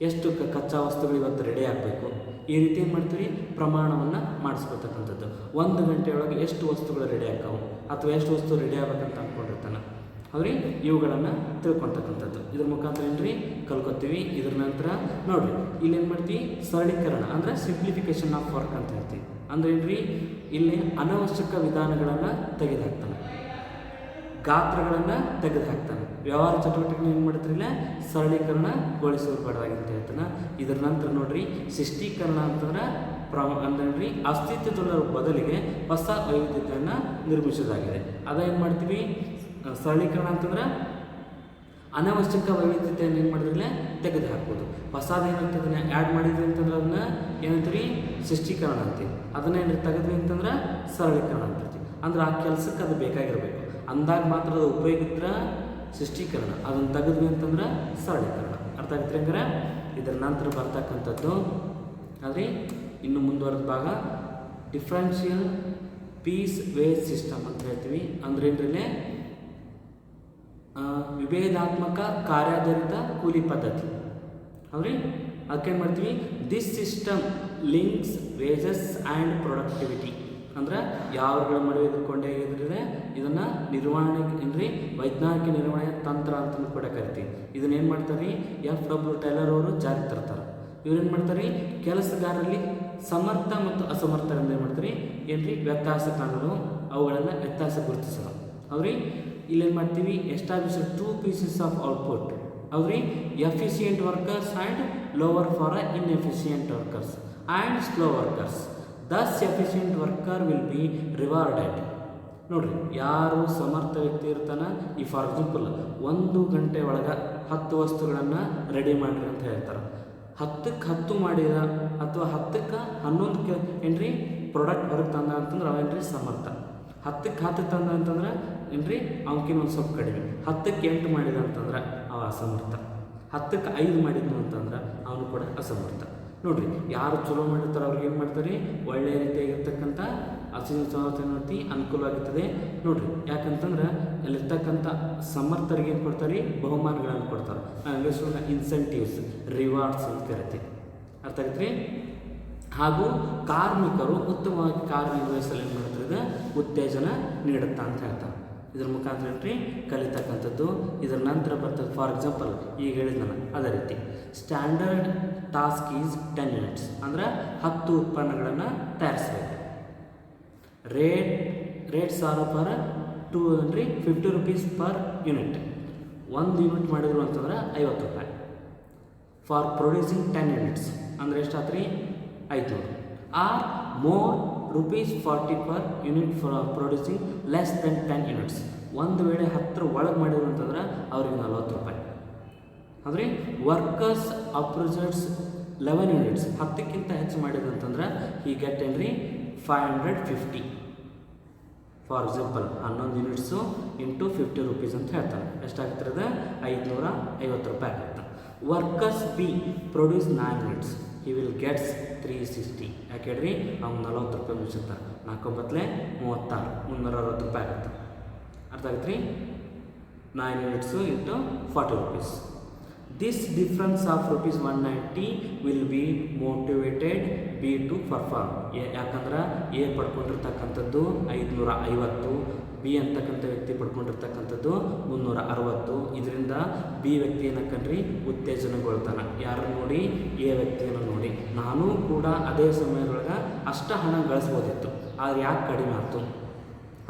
ಎಷ್ಟು ಕಚ್ಚಾ ವಸ್ತುಗಳು ಇವತ್ತು ರೆಡಿ ಆಗಬೇಕು? ಈ ರೀತಿ ಏನು ಮಾಡ್ತೀವಿ ಪ್ರಮಾಣವನ್ನು ಮಾಡಿಸ್ಕೊತಕ್ಕಂಥದ್ದು. ಒಂದು ಗಂಟೆಯೊಳಗೆ ಎಷ್ಟು ವಸ್ತುಗಳು ರೆಡಿ ಆಗ್ತಾವೆ? ಅಥವಾ ಎಷ್ಟು ವಸ್ತು ರೆಡಿ ಆಗ್ಬೇಕಂತ ಅಂದ್ಕೊಂಡಿರ್ತಾನೆ ಅವ್ರಿ ಇವುಗಳನ್ನು ತಿಳ್ಕೊತಕ್ಕಂಥದ್ದು ಇದ್ರ ಮುಖಾಂತರ ಏನ್ರಿ? ಕಲ್ಕೊತೀವಿ. ಇದ್ರ ನಂತರ ನೋಡಿರಿ ಇಲ್ಲಿ ಏನು ಮಾಡ್ತೀವಿ? ಸರಳೀಕರಣ ಅಂದರೆ ಸಿಂಪ್ಲಿಫಿಕೇಶನ್ ಆಫ್ ವರ್ಕ್ ಅಂತ ಹೇಳ್ತೀವಿ. ಅಂದ್ರೆ ರೀ ಇಲ್ಲಿ ಅನವಶ್ಯಕ ವಿಧಾನಗಳನ್ನು ತೆಗೆದುಹಾಕ್ತಾನೆ. ಗಾತ್ರಗಳನ್ನು ತೆಗೆದುಹಾಕ್ತಾನೆ. ವ್ಯವಹಾರ ಚಟುವಟಿಕೆ ಏನು ಮಾಡ್ತಿರಲಿಲ್ಲ ಸರಳೀಕರಣಗೊಳಿಸಬಾರ್ದಾಗಿ ಅಂತ ಹೇಳ್ತಾನೆ. ಇದರ ನಂತರ ನೋಡ್ರಿ ಶಿಷ್ಟೀಕರಣ ಅಂತಂದ್ರೆ ಪ್ರಮ, ಅಂದ್ರೆ ಅಸ್ತಿತ್ವದ ಬದಲಿಗೆ ಹೊಸ ವೈವಿಧ್ಯತೆಯನ್ನು ನಿರ್ಮಿಸೋದಾಗಿದೆ. ಅದೇನು ಮಾಡ್ತೀವಿ? ಸರಳೀಕರಣ ಅಂತಂದ್ರೆ ಅನಾವಶ್ಯಕ ವೈವಿಧ್ಯತೆಯನ್ನು ಏನು ಮಾಡಿದ್ರೆ ತೆಗೆದು ಹಾಕ್ಬೋದು. ಹೊಸದು ಏನಂತಂದ್ರೆ ಆ್ಯಡ್ ಮಾಡಿದ್ವಿ ಅಂತಂದ್ರೆ ಅದನ್ನ ಏನಂತೀರಿ? ಸೃಷ್ಟೀಕರಣ ಅಂತೀವಿ. ಅದನ್ನ ಏನು ತೆಗೆದ್ವಿ ಅಂತಂದ್ರೆ ಸರಳೀಕರಣ ಅಂತಿರ್ತೀವಿ. ಅಂದ್ರೆ ಆ ಕೆಲಸಕ್ಕೆ ಅದು ಬೇಕಾಗಿರಬೇಕು. ಅಂದಾಗ ಮಾತ್ರ ಅದು ಉಪಯೋಗಿದ್ರ ಸೃಷ್ಟೀಕರಣ. ಅದನ್ನು ತೆಗೆದ್ವಿ ಅಂತಂದ್ರೆ ಸರಳೀಕರಣ. ಅರ್ಥ ಆಗುತ್ತೆ ಹಂಗಾರೆ? ಇದರ ನಂತರ ಬರ್ತಕ್ಕಂಥದ್ದು ಆದರೆ ಇನ್ನು ಮುಂದುವರೆದ ಭಾಗ ಡಿಫ್ರೆನ್ಷಿಯಲ್ ಪೀಸ್ ವೇಜ್ ಸಿಸ್ಟಮ್ ಅಂತ ಹೇಳ್ತೀವಿ. ಅಂದ್ರೆ ಏನ್ರಲ್ಲಿ ವಿಭೇದಾತ್ಮಕ ಕಾರ್ಯಾಧಾರಿತ ಕೂಲಿ ಪದ್ಧತಿ. ಹೌದ್ರಿ? ಅದಕ್ಕೇನು ಮಾಡ್ತೀವಿ? This system links wages and productivity ಅಂದ್ರೆ ಯಾವ್ಗಳ ಮಡುವೆ ಇದ್ಕೊಂಡೇ ಇದ್ರೆ ಇದನ್ನು ನಿರ್ವಹಣೆ, ಏನ್ರಿ? ವೈಜ್ಞಾನಿಕ ನಿರ್ವಹಣೆ ತಂತ್ರ ಅಂತ ಕೂಡ ಕರಿತೀವಿ. ಇದನ್ನ ಏನು ಮಾಡ್ತಾರೆ ಎಫ್ ಡಬ್ಲ್ಯೂ ಟೈಲರ್ ಅವರು ಜಾರಿಗೆ ತರ್ತಾರೆ. ಇವ್ರೇನು ಮಾಡ್ತಾರೆ ಕೆಲಸಗಾರರಲ್ಲಿ ಸಮರ್ಥ ಮತ್ತು ಅಸಮರ್ಥರಿಂದ ಏನು ಮಾಡ್ತಾರೆ ಏನ್ರಿ? ವ್ಯತ್ಯಾಸ ಕಾಣಲು ಅವುಗಳನ್ನು ವ್ಯತ್ಯಾಸ ಗುರುತಿಸಲು ಹೌದ್ರಿ? ಇಲ್ಲೇನು ಮಾಡ್ತೀವಿ? Establish two pieces of output ಹೌದ್ರಿ? Efficient workers and lower for inefficient workers and slow workers thus efficient worker will be rewarded ನೋಡ್ರಿ, ಯಾರು ಸಮರ್ಥ ವ್ಯಕ್ತಿ ಇರ್ತಾನೆ? ಈ ಫಾರ್ ಎಕ್ಸಾಂಪಲ್ ಒಂದು ಗಂಟೆ ಒಳಗೆ ಹತ್ತು ವಸ್ತುಗಳನ್ನು ರೆಡಿ ಮಾಡಿರಿ ಅಂತ ಹೇಳ್ತಾರೆ. ಹತ್ತಕ್ಕೆ ಹತ್ತು ಮಾಡಿದ ಅಥವಾ ಹತ್ತಕ್ಕೆ ಹನ್ನೊಂದು ಕೆ, ಏನ್ರಿ? ಪ್ರಾಡಕ್ಟ್ ಹೊರಗೆ ತಂದ ಅಂತಂದ್ರೆ ಅವೇನ್ರಿ? ಸಮರ್ಥ. ಹತ್ತಕ್ಕೆ ಹತ್ತು ತಂದ ಅಂತಂದ್ರೆ ಏನ್ರಿ? ಅವನಕಿನ ಒಂದು ಸ್ವಲ್ಪ ಕಡಿಮೆ. ಹತ್ತಕ್ಕೆ ಎಂಟು ಮಾಡಿದ ಅಂತಂದ್ರೆ ಅವ ಅಸಮರ್ಥ. ಹತ್ತಕ್ಕೆ ಐದು ಮಾಡಿದ್ನು ಅಂತಂದ್ರೆ ಅವನು ಕೂಡ ಅಸಮರ್ಥ. ನೋಡ್ರಿ, ಯಾರು ಚಲೋ ಮಾಡಿರ್ತಾರೆ ಅವ್ರಿಗೆ ಏನು ಮಾಡ್ತಾರೆ? ಒಳ್ಳೆಯ ರೀತಿಯಾಗಿರ್ತಕ್ಕಂಥ ಅತಿ ಅನುಕೂಲವಾಗುತ್ತದೆ ನೋಡ್ರಿ, ಯಾಕಂತಂದ್ರೆ ಅಲ್ಲಿರ್ತಕ್ಕಂಥ ಸಮರ್ಥರಿಗೆ ಏನು ಕೊಡ್ತಾರೆ? ಬಹುಮಾನಗಳನ್ನು ಕೊಡ್ತಾರೆ. ಇನ್ಸೆಂಟಿವ್ಸ್ ರಿವಾರ್ಡ್ಸ್ ಅಂತ ಕರಿತೀವಿ ಅರ್ಥ ಆಗತ್ರಿ? ಹಾಗೂ ಕಾರ್ಮಿಕರು ಉತ್ತಮವಾಗಿ ಕಾರ್ಯನಿರ್ವಹಿಸಲು ಏನು ಮಾಡ್ತಾರೆ? ಉತ್ತೇಜನ ನೀಡುತ್ತಾ ಅಂತ ಹೇಳ್ತಾರೆ. ಇದ್ರ ಮುಖಾಂತರ ಏನ್ರಿ ಕಲಿತಕ್ಕಂಥದ್ದು. ಇದರ ನಂತರ ಬರ್ತದೆ ಫಾರ್ ಎಕ್ಸಾಂಪಲ್ ಈಗ ಹೇಳಿದ ಅದೇ ರೀತಿ. Standard task is ten units ಅಂದ್ರೆ ಹತ್ತು ಉತ್ಪನ್ನಗಳನ್ನು ತಯಾರಿಸಬೇಕು. Rate rates are per two ಅಂದರೆ ಫಿಫ್ಟಿ ರುಪೀಸ್ ಪರ್ ಯೂನಿಟ್ ಒಂದು ಯೂನಿಟ್ ಮಾಡಿದ್ರು ಅಂತಂದ್ರೆ ಐವತ್ತು ರೂಪಾಯಿ. ಫಾರ್ ಪ್ರೊಡ್ಯೂಸಿಂಗ್ ಟೆನ್ ಯೂನಿಟ್ಸ್ ಅಂದರೆ ಎಷ್ಟಾತ್ರಿ? ಐದುನೂರು. Or more rupees forty per unit for producing less than ten units ಒಂದು ವೇಳೆ ಹತ್ತಿರ ಒಳಗೆ ಮಾಡಿದ್ರು ಅಂತಂದ್ರೆ ಅವ್ರಿಗೆ ನಲ್ವತ್ತು ರೂಪಾಯಿ. ಅಂದರೆ ವರ್ಕರ್ಸ್ ಅಪ್ರೂಸರ್ಸ್ ಲೆವೆನ್ ಯೂನಿಟ್ಸ್ ಹತ್ತಕ್ಕಿಂತ ಹೆಚ್ಚು ಮಾಡಿದಂತಂದ್ರೆ ಈ ಗೆಟ್ ಏನ್ರಿ five hundred fifty for example ಹನ್ನೊಂದು ಯೂನಿಟ್ಸು ಇಂಟು ಫಿಫ್ಟಿ ರುಪೀಸ್ ಅಂತ ಹೇಳ್ತಾರೆ. ಎಷ್ಟಾಗ್ತಿರೋದು ಐದುನೂರ ಐವತ್ತು ರೂಪಾಯಿ ಆಗುತ್ತೆ. Workers be produce nine units he will gets three sixty ಯಾಕೆ ಹೇಳ್ರಿ? ಅವ್ನು ನಲವತ್ತು ರೂಪಾಯಿ ಮುಗಿಸುತ್ತಾರೆ ನಾಲ್ಕೊಂಬತ್ತಲೆ ಮೂವತ್ತಾರು. ಮುನ್ನೂರ ಅರವತ್ತು ರೂಪಾಯಿ ಆಗುತ್ತೆ. ಅರ್ಥ ಆಗುತ್ತೆ ರೀ nine units into forty rupees this difference of rupees one ninety will be motivated be to perform ಯಾಕಂದ್ರೆ ಎ ಪಡ್ಕೊಂಡಿರ್ತಕ್ಕಂಥದ್ದು ಐದುನೂರ ಐವತ್ತು ಬಿ ಅಂತಕ್ಕಂಥ ವ್ಯಕ್ತಿ ಪಡ್ಕೊಂಡಿರ್ತಕ್ಕಂಥದ್ದು ಮುನ್ನೂರ ಅರವತ್ತು. ಇದರಿಂದ ಬಿ ವ್ಯಕ್ತಿ ಏನಕ್ಕನ್ರಿ ಉತ್ತೇಜನಗೊಳ್ತಾನೆ. ಯಾರು ನೋಡಿ? ಎ ವ್ಯಕ್ತಿಯನ್ನು ನೋಡಿ. ನಾನು ಕೂಡ ಅದೇ ಸಮಯದೊಳಗೆ ಅಷ್ಟ ಹಣ ಗಳಿಸ್ಬೋದಿತ್ತು ಆದರೆ ಯಾಕೆ ಕಡಿಮೆ ಆಯ್ತು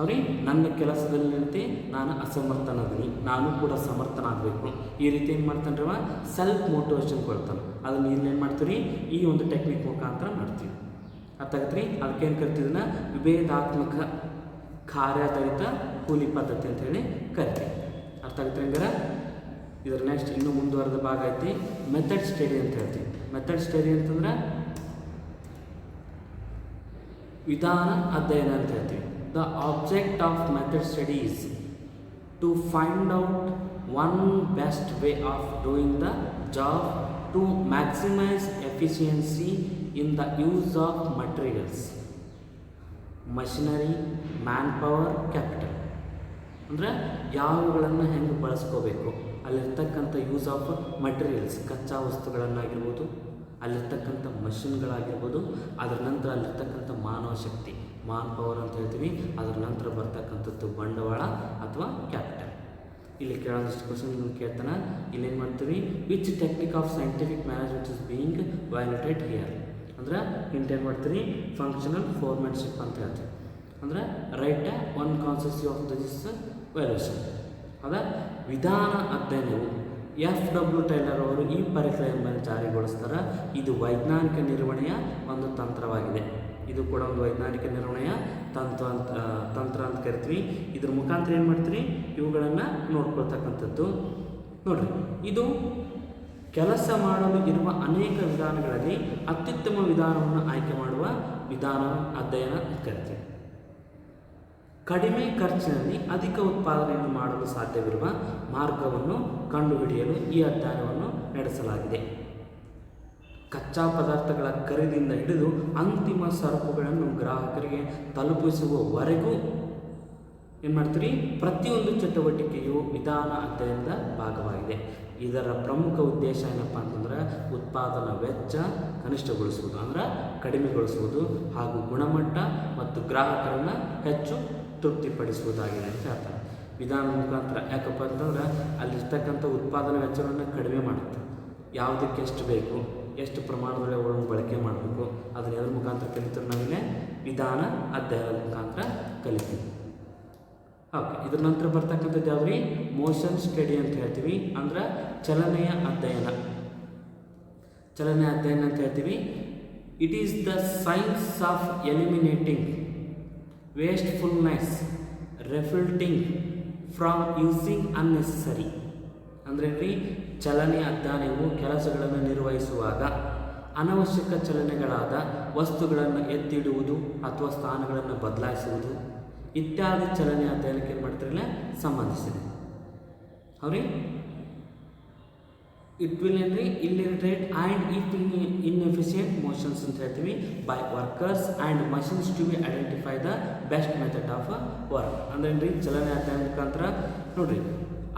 ಅವ್ರಿ, ನನ್ನ ಕೆಲಸದಲ್ಲಿ ನಿಂತು ನಾನು ಅಸಮರ್ಥನಾದೀನಿ. ನಾನು ಕೂಡ ಸಮರ್ಥನಾಗಬೇಕು. ಈ ರೀತಿ ಏನು ಮಾಡ್ತಾನೆ ರೀ ಸೆಲ್ಫ್ ಮೋಟಿವೇಶನ್ ಕೊಡ್ತಾನೆ ಅದನ್ನು ಏನು ಮಾಡ್ತೀರಿ ಈ ಒಂದು ಟೆಕ್ನಿಕ್ ಮುಖಾಂತರ ಮಾಡ್ತೀವಿ. ಅರ್ಥ ಆಗತ್ತೆ ರೀ ಅದಕ್ಕೇನು ಕರಿತಿದ್ದನ್ನ ವಿಭೇದಾತ್ಮಕ ಕಾರ್ಯಾಧಾರಿತ ಕೂಲಿ ಪದ್ಧತಿ ಅಂತ ಹೇಳಿ ಕರಿತೀವಿ. ಅರ್ಥ ಆಗುತ್ತೆ ಇದರ ನೆಕ್ಸ್ಟ್ ಇನ್ನೂ ಮುಂದುವರೆದ ಭಾಗ ಐತಿ ಮೆಥಡ್ ಸ್ಟಡಿ ಅಂತ ಹೇಳ್ತೀವಿ. ಮೆಥಡ್ ಸ್ಟಡಿ ಅಂತಂದ್ರೆ ವಿಧಾನ ಅಧ್ಯಯನ ಅಂತ ಹೇಳ್ತೀವಿ. The object of method study studies to find out one best way of doing the job to maximise efficiency in the use of materials machinery man power capital. ಅಂದರೆ ಯಾವುಗಳನ್ನು ಹೆಂಗೆ ಬಳಸ್ಕೋಬೇಕು? ಅಲ್ಲಿರ್ತಕ್ಕಂಥ ಯೂಸ್ ಆಫ್ ಮಟೀರಿಯಲ್ಸ್, ಕಚ್ಚಾ ವಸ್ತುಗಳನ್ನಾಗಿರ್ಬೋದು, ಅಲ್ಲಿರ್ತಕ್ಕಂಥ ಮಷಿನ್ಗಳಾಗಿರ್ಬೋದು, ಅದರ ನಂತರ ಅಲ್ಲಿರ್ತಕ್ಕಂಥ ಮಾನವ ಶಕ್ತಿ. ಮಾನ್ ಪವರ್ ಅಂತ ಹೇಳ್ತೀವಿ, ಅದರ ನಂತರ ಬರ್ತಕ್ಕಂಥದ್ದು ಬಂಡವಾಳ ಅಥವಾ ಕ್ಯಾಪಿಟಲ್. ಇಲ್ಲಿ ಕೇಳೋದಷ್ಟು ಕ್ವಶನ್ ಕೇಳ್ತಾನೆ. ಇಲ್ಲೇನು ಮಾಡ್ತೀವಿ? Which technique of scientific management is being violated here ಅಂದ್ರೆ ಇಂಟೇನ್ ಮಾಡ್ತೀರಿ ಫಂಕ್ಷನಲ್ ಫೋರ್ಮೆನ್ಶಿಪ್ ಅಂತ ಹೇಳ್ತೀವಿ ಅಂದ್ರೆ ರೈಟ್ ಒನ್ ಕಾನ್ಸೆಸಿ ಆಫ್ ದಿಸ್ ವ್ಯಾಲ್ಯೂಷನ್ ಅದ ವಿಧಾನ ಅಧ್ಯಯನವು ಎಫ್ ಡಬ್ಲ್ಯೂ ಟೈಲರ್ ಅವರು ಈ ಪರಿಕಲ್ಪನೆ ಜಾರಿಗೊಳಿಸ್ತಾರೆ. ಇದು ವೈಜ್ಞಾನಿಕ ನಿರ್ವಹಣೆಯ ಒಂದು ತಂತ್ರವಾಗಿದೆ. ಇದು ಕೂಡ ಒಂದು ವೈಜ್ಞಾನಿಕ ನಿರ್ವಹಣೆಯ ತಂತ್ರ ಅಂತ ತಂತ್ರ ಅಂತ ಕರಿತೀವಿ. ಇದ್ರ ಮುಖಾಂತರ ಏನು ಮಾಡ್ತೀರಿ? ಇವುಗಳನ್ನು ನೋಡ್ಕೊಳ್ತಕ್ಕಂಥದ್ದು. ನೋಡ್ರಿ, ಇದು ಕೆಲಸ ಮಾಡಲು ಇರುವ ಅನೇಕ ವಿಧಾನಗಳಲ್ಲಿ ಅತ್ಯುತ್ತಮ ವಿಧಾನವನ್ನು ಆಯ್ಕೆ ಮಾಡುವ ವಿಧಾನ ಅಧ್ಯಯನ ಕರ್ತಿ ಕಡಿಮೆ ಖರ್ಚಿನಲ್ಲಿ ಅಧಿಕ ಉತ್ಪಾದನೆಯನ್ನು ಮಾಡಲು ಸಾಧ್ಯವಿರುವ ಮಾರ್ಗವನ್ನು ಕಂಡುಹಿಡಿಯಲು ಈ ಅಧ್ಯಯನವನ್ನು ನಡೆಸಲಾಗಿದೆ. ಕಚ್ಚಾ ಪದಾರ್ಥಗಳ ಖರೀದಿಯಿಂದ ಹಿಡಿದು ಅಂತಿಮ ಸರಕುಗಳನ್ನು ಗ್ರಾಹಕರಿಗೆ ತಲುಪಿಸುವವರೆಗೂ ಏನು ಮಾಡ್ತೀರಿ? ಪ್ರತಿಯೊಂದು ಚಟುವಟಿಕೆಯು ವಿಧಾನ ಅಧ್ಯಯನದ ಭಾಗವಾಗಿದೆ. ಇದರ ಪ್ರಮುಖ ಉದ್ದೇಶ ಏನಪ್ಪ ಅಂತಂದ್ರೆ ಉತ್ಪಾದನಾ ವೆಚ್ಚ ಕನಿಷ್ಠಗೊಳಿಸುವುದು, ಅಂದ್ರೆ ಕಡಿಮೆಗೊಳಿಸುವುದು ಹಾಗೂ ಗುಣಮಟ್ಟ ಮತ್ತು ಗ್ರಾಹಕರನ್ನು ಹೆಚ್ಚು ತೃಪ್ತಿಪಡಿಸುವುದಾಗಿದೆ ಅಂತ ಹೇಳ್ತಾರೆ. ವಿಧಾನ ಮುಖಾಂತರ ಯಾಕಪ್ಪ ಅಂತಂದ್ರೆ ಅಲ್ಲಿರ್ತಕ್ಕಂಥ ಉತ್ಪಾದನಾ ವೆಚ್ಚವನ್ನು ಕಡಿಮೆ ಮಾಡುತ್ತೆ. ಯಾವುದಕ್ಕೆ ಎಷ್ಟು ಬೇಕು, ಎಷ್ಟು ಪ್ರಮಾಣದಲ್ಲಿ ಅವುಗಳನ್ನು ಬಳಕೆ ಮಾಡಬೇಕು, ಅದನ್ನ ಎದ್ರ ಮುಖಾಂತರ ಕಲಿತರು ನಾವಿಲ್ಲಿ ವಿಧಾನ ಅಧ್ಯಯನದ ಮುಖಾಂತರ ಕಲಿತೀವಿ. ಓಕೆ, ಇದ್ರ ನಂತರ ಬರ್ತಕ್ಕಂಥದ್ದು ಯಾವ್ರಿ ಮೋಷನ್ ಸ್ಟಡಿ ಅಂತ ಹೇಳ್ತೀವಿ. ಅಂದ್ರೆ ಚಲನೆಯ ಅಧ್ಯಯನ. ಚಲನೆಯ ಅಧ್ಯಯನ ಅಂತ ಹೇಳ್ತೀವಿ. It is the science of eliminating wastefulness resulting from using unnecessary ಅಂದ್ರೆ ರೀ ಚಲನೆಯ ಅಧ್ಯಯನವು ಕೆಲಸಗಳನ್ನು ನಿರ್ವಹಿಸುವಾಗ ಅನವಶ್ಯಕ ಚಲನೆಗಳಾದ ವಸ್ತುಗಳನ್ನು ಎತ್ತಿಡುವುದು ಅಥವಾ ಸ್ಥಾನಗಳನ್ನು ಬದಲಾಯಿಸುವುದು. ಇತ್ಯಾದಿ ಚಲನೆ ಅಧ್ಯಯನಕ್ಕೆ ಏನು ಮಾಡ್ತಿರಲ್ಲ ಸಂಬಂಧಿಸಿದೆ. ಅವ್ರಿ? ಇಟ್ ವಿಲ್ ಏನ್ರಿ eliminate and it in inefficient motions ಅಂತ ಹೇಳ್ತೀವಿ. By workers and machines to be identify the best method of work ಅಂದ್ರೆ ರೀ ಚಲನೆ ಅಧ್ಯಯನ ಮುಖಾಂತರ. ನೋಡ್ರಿ,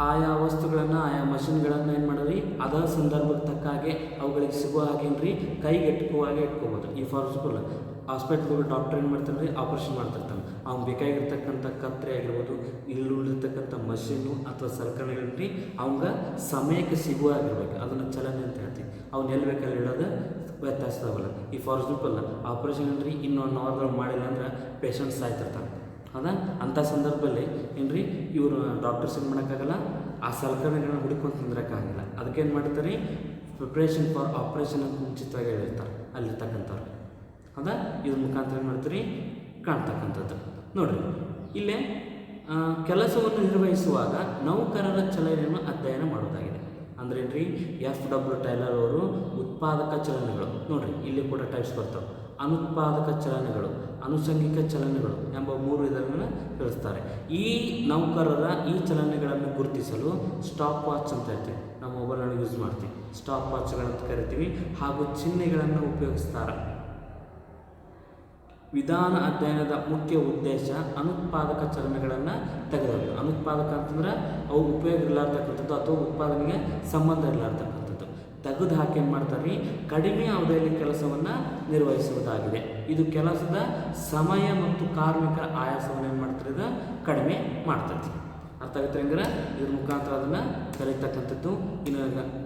ಆಯಾ ವಸ್ತುಗಳನ್ನು, ಆಯಾ ಮಷಿನ್ಗಳನ್ನು ಏನು ಮಾಡೋರಿ? ಅದರ ಸಂದರ್ಭಕ್ಕೆ ತಕ್ಕ ಹಾಗೆ ಅವುಗಳಿಗೆ ಸಿಗುವ ಹಾಗೇನ್ರಿ ಕೈಗೆ ಎಟ್ಕೋ ಹಾಗೆ ಇಟ್ಕೋಬೋದು. ಈ ಫಾರ್ ಹಾಸ್ಪಿಟ್ಲ್ಗಳು ಡಾಕ್ಟರ್ ಏನು ಮಾಡ್ತಾನೆ ರೀ ಆಪ್ರೇಷನ್ ಮಾಡ್ತಿರ್ತಾನೆ. ಅವ್ನು ಬೇಕಾಗಿರ್ತಕ್ಕಂಥ ಕತ್ರೆ ಆಗಿರ್ಬೋದು, ಇಲ್ಲಿ ಉಳಿದಿರ್ತಕ್ಕಂಥ ಮಷೀನು ಅಥವಾ ಸಲಕರಣೆಗಳಿರಿ ಅವ್ಗೆ ಸಮಯಕ್ಕೆ ಸಿಗುವ ಆಗಿರ್ಬೇಕು ಅದನ್ನು ಚಲನೆ ಅಂತ ಹೇಳ್ತೀವಿ. ಅವ್ನು ಎಲ್ಲಿ ಬೇಕಲ್ಲಿ ಇಡೋದು ವ್ಯತ್ಯಾಸದಾವಲ್ಲ. ಈ ಫಾರ್ ಎಕ್ಸಾಂಪಲ್ ಆಪ್ರೇಷನ್ ರೀ ಇನ್ನೊಂದು ನಾರ್ಮಲ್ ಮಾಡಿಲ್ಲ ಅಂದ್ರೆ ಪೇಷಂಟ್ ಸಾಯ್ತಿರ್ತಾನೆ. ಹೌದಾ ಅಂಥ ಸಂದರ್ಭದಲ್ಲಿ ಏನ್ರಿ? ಇವರು ಡಾಕ್ಟರ್ಸ್ ಏನು ಮಾಡೋಕ್ಕಾಗಲ್ಲ? ಆ ಸಲಕರಣೆಗಳನ್ನ ಹುಡುಕೊಂಡು ತಿಂದ್ರಕ್ಕಾಗಲ್ಲ. ಅದಕ್ಕೆ ಏನು ಮಾಡ್ತಾರೆ? ಪ್ರಿಪ್ರೇಷನ್ ಫಾರ್ ಆಪ್ರೇಷನ್ ಅಂತ ಮುಂಚಿತವಾಗಿ ಹೇಳಿರ್ತಾರೆ. ಅಲ್ಲಿರ್ತಕ್ಕಂಥವ್ರು. ಹೌದಾ? ಇದ್ರ ಮುಖಾಂತರ ಏನು ಮಾಡ್ತೀರಿ? ಕಾಣ್ತಕ್ಕಂಥದ್ದು. ನೋಡಿರಿ, ಇಲ್ಲೇ ಕೆಲಸವನ್ನು ನಿರ್ವಹಿಸುವಾಗ ನೌಕರರ ಚಲನೆಯನ್ನು ಅಧ್ಯಯನ ಮಾಡೋದಾಗಿದೆ ಅಂದ್ರೆ ಏನ್ರಿ ಎಫ್ ಡಬ್ಲ್ಯೂ ಟೈಲರ್ ಅವರು ಉತ್ಪಾದಕ ಚಲನೆಗಳು. ನೋಡ್ರಿ, ಇಲ್ಲಿ ಕೂಡ ಟೈಪ್ಸ್ ಬರ್ತಾವೆ. ಅನುತ್ಪಾದಕ ಚಲನೆಗಳು ಅನುಷಂಗಿಕ ಚಲನೆಗಳು ಎಂಬ ಮೂರು ಇದನ್ನು ತಿಳಿಸ್ತಾರೆ ಈ ನೌಕರರ ಈ ಚಲನೆಗಳನ್ನು ಗುರುತಿಸಲು ಸ್ಟಾಪ್ ವಾಚ್ ಅಂತ ಹೇಳ್ತೀವಿ. ನಾವು ಮೊಬೈಲನ್ನು ಯೂಸ್ ಮಾಡ್ತೀವಿ. ಸ್ಟಾಪ್ ವಾಚ್ಗಳಂತ ಕರಿತೀವಿ. ಹಾಗೂ ಚಿಹ್ನೆಗಳನ್ನು ಉಪಯೋಗಿಸ್ತಾರೆ. ವಿಧಾನ ಅಧ್ಯಯನದ ಮುಖ್ಯ ಉದ್ದೇಶ ಅನುತ್ಪಾದಕ ಚಲನೆಗಳನ್ನು ತೆಗೆದುಕೊಳ್ಳೋದು ಅನುತ್ಪಾದಕ ಅಂತಂದ್ರೆ ಅವು ಉಪಯೋಗ ಇರಲಾರ್ತಕ್ಕಂಥದ್ದು ಅಥವಾ ಉತ್ಪಾದನೆಗೆ ಸಂಬಂಧ ಇರಲಾರ್ತಕ್ಕಂಥದ್ದು. ತೆಗೆದು ಹಾಕಿ ಏನು ಮಾಡ್ತಾರೆ ಕಡಿಮೆ ಅವಧಿಯಲ್ಲಿ ಕೆಲಸವನ್ನು ನಿರ್ವಹಿಸುವುದಾಗಿದೆ. ಇದು ಕೆಲಸದ ಸಮಯ ಮತ್ತು ಕಾರ್ಮಿಕರ ಆಯಾಸವನ್ನು ಏನು ಮಾಡ್ತಾರೆ ಇದು? ಕಡಿಮೆ ಮಾಡ್ತೈತಿ. ಅರ್ಥ ಆಗುತ್ತೆ ಹಂಗಾರೆ? ಇದ್ರ ಮುಖಾಂತರ ಅದನ್ನು ಕಲಿತಕ್ಕಂಥದ್ದು, ಇನ್ನು